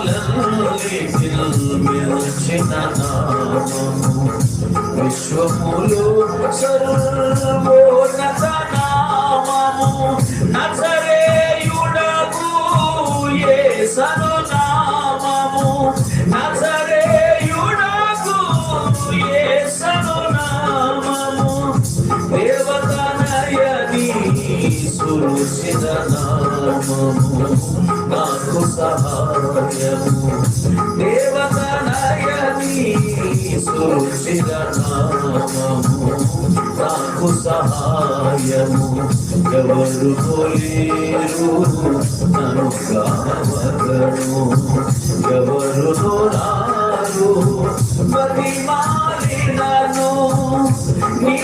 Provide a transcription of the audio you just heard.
మిల్చిన విశ్వములు సర్వోన్నత నామము నజరేయుడగు యేసను నామము నజరేయుడగు యేసను నామము దేవతనయని సురుచిన నామము నాకు సహా నాకు సహాయము ఎవరు తోలేరు నన్ను కావగను ఎవరు రారు బతి మాలినను నీ